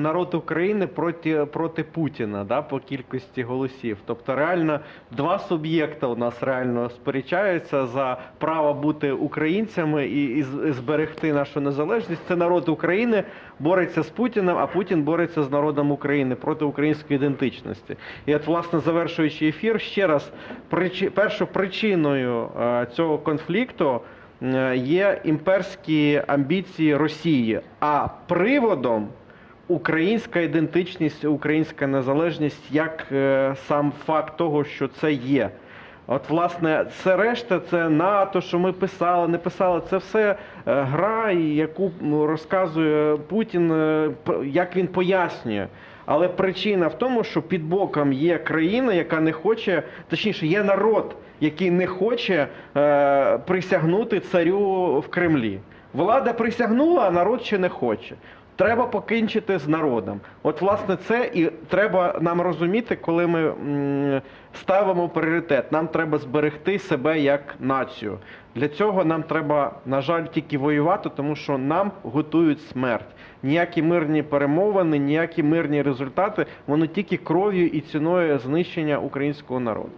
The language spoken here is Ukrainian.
народ України проти, проти Путіна да, по кількості голосів. Тобто, реально два суб'єкта у нас реально сперечаються за право бути українцями і, і зберегти нашу незалежність. Це народ України бореться з Путіним, а Путін бореться з народом України проти української ідентичності. І от, власне, завершуючи ефір, ще раз причи, першою причиною е, цього конфлікту е, є імперські амбіції Росії, а приводом українська ідентичність, українська незалежність як е, сам факт того, що це є. От, власне, це решта, це НАТО, що ми писали, не писали. Це все е, гра, яку розказує Путін, е, як він пояснює. Але причина в тому, що під боком є країна, яка не хоче, точніше, є народ, який не хоче е, присягнути царю в Кремлі. Влада присягнула, а народ ще не хоче. Треба покінчити з народом. От, власне, це і треба нам розуміти, коли ми ставимо пріоритет. Нам треба зберегти себе як націю. Для цього нам треба, на жаль, тільки воювати, тому що нам готують смерть. Ніякі мирні перемовини, ніякі мирні результати, вони тільки кров'ю і ціною знищення українського народу.